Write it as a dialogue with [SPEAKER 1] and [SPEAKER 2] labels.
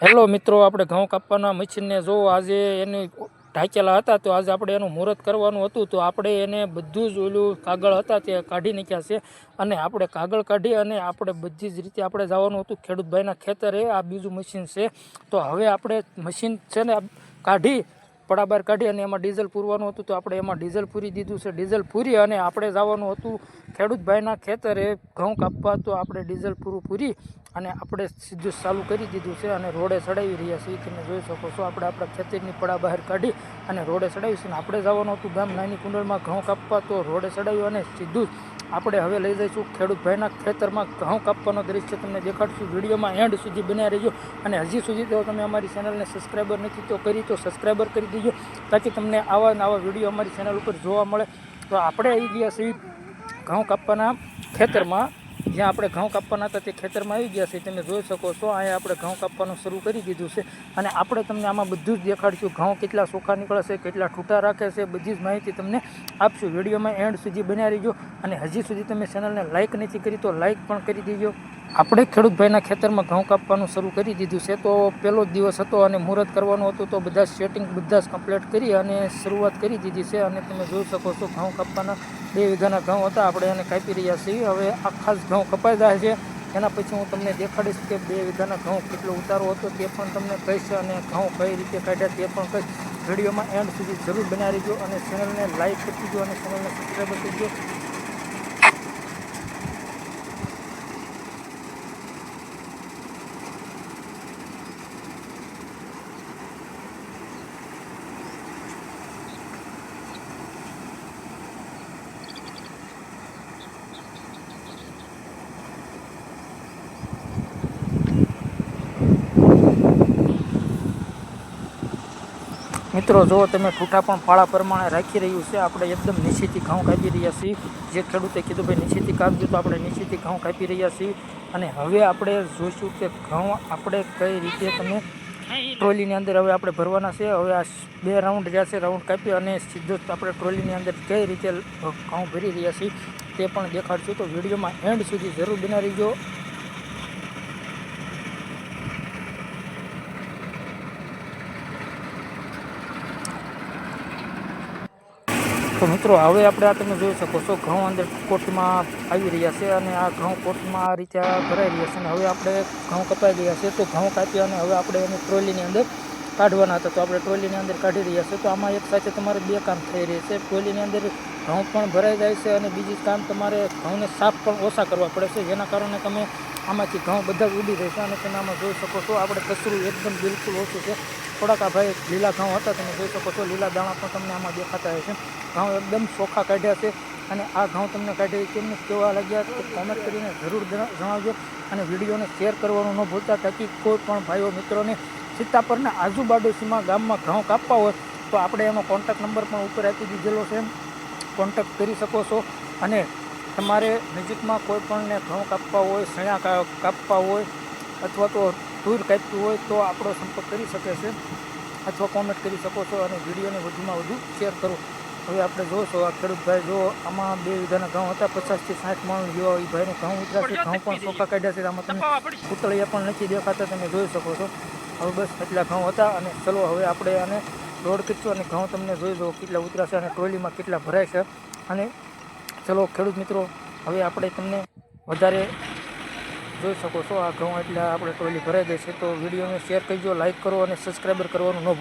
[SPEAKER 1] Hello મિત્રો, આપણે ઘઉં કાપવાના મશીનને જો આજે એને ઢાંકેલા હતા, તો આજે આપણે એનું મુહૂર્ત કરવાનું હતું, તો આપણે એને બધું જ ઓલું કાગળ હતા તે કાઢી નાખ્યા છે. અને આપણે કાગળ કાઢી અને આપણે બધી જ રીતે આપણે જવાનું હતું ખેડૂતભાઈના ખેતરે, આ બીજું મશીન છે. તો હવે આપણે મશીન છે ને કાઢી પડા બહાર કાઢી અને એમાં ડીઝલ પૂરવાનું હતું તો આપણે એમાં ડીઝલ પૂરી દીધું છે. ડીઝલ પૂરી અને આપણે જવાનું હતું ખેડૂતભાઈના ખેતરે ઘઉં કાપવા તો આપણે ડીઝલ પૂરું પૂરી અને આપણે સીધું ચાલુ કરી દીધું છે અને રોડે ચડાવી રહ્યા છીએ. તમે જોઈ શકો છો. આપણે આપણા ખેતરની પડા બહાર કાઢી અને રોડે ચડાવીશું. અને આપણે જવાનું હતું ગામ નાની કુંડળમાં ઘઉં કાપવા તો રોડે ચડાવ્યું અને સીધું આપણે હવે લઈ જઈશું ખેડૂતભાઈના ખેતરમાં ઘઉં કાપવાનો દ્રશ્ય તમને દેખાડશું. વિડીયોમાં એન્ડ સુધી બન્યા રહેજો. અને હજી સુધી જો તમે અમારી ચેનલને સબસ્ક્રાઈબર નથી તો કરી તો સબસ્ક્રાઈબર કરી દેજો, તાકી તમને આવા ને આવા વીડિયો અમારી ચેનલ ઉપર જોવા મળે. તો આપણે આવી ગયા છીએ ઘઉં કાપવાના ખેતરમાં. જ્યાં આપણે ઘઉં કાપવાના હતા તે ખેતરમાં આવી ગયા છે. તમે જોઈ શકો છો, અહીંયા આપણે ઘઉં કાપવાનું શરૂ કરી દીધું છે. અને આપણે તમને આમાં બધું જ દેખાડશું. ઘઉં કેટલા સોખા નીકળે છે, કેટલા ઠૂટા રાખે છે, બધી જ માહિતી તમને આપશું. વિડીયોમાં એન્ડ સુધી બન્યા રહીજો અને હજી સુધી તમે ચેનલને લાઇક નથી કરી તો લાઇક પણ કરી દેજો. આપણે ખેડૂતભાઈના ખેતરમાં ઘઉં કાપવાનું શરૂ કરી દીધું છે. તો પહેલો જ દિવસ હતો અને મુહૂર્ત કરવાનું હતું, તો બધા સેટિંગ બધા જ કમ્પ્લીટ કરી અને શરૂઆત કરી દીધી છે. અને તમે જોઈ શકો છો, ઘઉં કાપવાના બે વીઘાના ઘઉં હતા. આપણે એને કાપી રહ્યા છીએ. હવે આખા જ ઘઉં કપાઈ રહ્યા છે. એના પછી હું તમને દેખાડીશ કે બે વીઘાના ઘઉં કેટલો ઉતારો હતો, તે પણ તમને કહીશ અને ઘઉં કઈ રીતે કાઢ્યા તે પણ કહીશ. વિડીયોમાં એન્ડ સુધી જરૂર બનાવી દો અને ચેનલને લાઇક કરી દો અને ચેનલને સબસ્ક્રાઈબ કરી દીજો. મિત્રો, જો તમે ઠૂઠા પણ ફાળા પ્રમાણે રાખી રહ્યું છે, આપણે એકદમ નીચેથી ઘઉં કાપી રહ્યા છીએ. જે ખેડૂતે કીધું, ભાઈ, નીચેથી કાપજો તો આપણે નીચેથી ઘઉં કાપી રહ્યા છીએ. અને હવે આપણે જોઈશું કે ઘઉં આપણે કઈ રીતે તમે ટ્રોલીની અંદર હવે આપણે ભરવાના છે. હવે આ બે રાઉન્ડ જ્યાં છે, રાઉન્ડ કાપી અને સીધો આપણે ટ્રોલીની અંદર કઈ રીતે ઘઉં ભરી રહ્યા છીએ તે પણ દેખાડશું. તો વિડીયોમાં એન્ડ સુધી જરૂર બનાવી રહીજો તો મિત્રો, હવે આપણે આ તમે જોઈ શકો છો, ઘઉં અંદર કોટમાં આવી રહ્યા છે અને આ ઘઉં કોટમાં આ રીતે ભરાઈ રહ્યા છે અને હવે આપણે ઘઉં કપાઈ રહ્યા છે, તો ઘઉં કાપી અને હવે આપણે એની ટ્રોલીની અંદર કાઢવાના હતા. તો આપણે ટ્રોલીની અંદર કાઢી રહ્યા છે, તો આમાં એક સાથે તમારે બે કામ થઈ રહ્યા છે. ટ્રોલીની અંદર ઘઉં પણ ભરાઈ જાય છે અને બીજી કામ તમારે ઘઉંને સાફ પણ ઓછા કરવા પડે છે. જેના કારણે તમે આમાંથી ઘઉં બધા ઉડી રહેશે અને તમે આમાં જોઈ શકો છો, આપણે કચરું એકદમ બિલકુલ ઓછું છે. થોડાક આ ભાઈ લીલા ઘઉં હતા, તમે જોઈ શકો છો, લીલા દાણા પણ તમને આમાં દેખાતા હશે. ઘઉં એકદમ ચોખ્ખા કાઢ્યા છે અને આ ઘઉં તમને કાઢી કેમને કેવા લાગ્યા તો કોમેન્ટ કરીને જરૂર જણા- જણાવજો અને વિડીયોને શેર કરવાનું ન ભૂલતા તાકી કોઈ પણ ભાઈઓ મિત્રોને સીતાપરના આજુબાજુમાં ગામમાં ઘઉં કાપવા હોય તો આપણે એનો કોન્ટેક્ટ નંબર પણ ઉપર આપી દીધેલો છે. કોન્ટેક્ટ કરી શકો છો અને તમારે નજીકમાં કોઈ પણને ઘઉં કાપવા હોય સણા કાપવા હોય અથવા તો તૂર કાપવી હોય તો આપણો સંપર્ક કરી શકે છે. અથવા કોમેન્ટ કરી શકો છો અને વિડીયોને વધુમાં વધુ શેર કરો. હવે આપણે જોશો આ ખેડૂતભાઈ જો આમાં બે વીઘાના ઘઉં હતા પચાસથી સાઠ માણસ જેવા એ ભાઈને ઘઉં ઉતરા છે ઘઉં પણ ચોખ્ખા કાઢ્યા છે આમાં તમે પૂતળિયા પણ નથી દેખાતા તમે જોઈ શકો છો. હવે બસ એટલા ઘઉં હતા અને ચલો હવે આપણે આને દોઢ કરીશું અને ઘઉં તમને જોઈ દો કેટલા ઉતરાશે અને ટ્રોલીમાં કેટલા ભરાય છે. અને ચલો ખેડૂત મિત્રો હવે આપણે તમને વધારે જોઈ શકો છો. આ ઘઉં એટલે આપણે ટોલી ભરાઈ ગઈ છે. તો વિડીયોને શેર કરજો લાઇક કરો અને સબસ્ક્રાઈબર કરવાનું ન ભૂલતા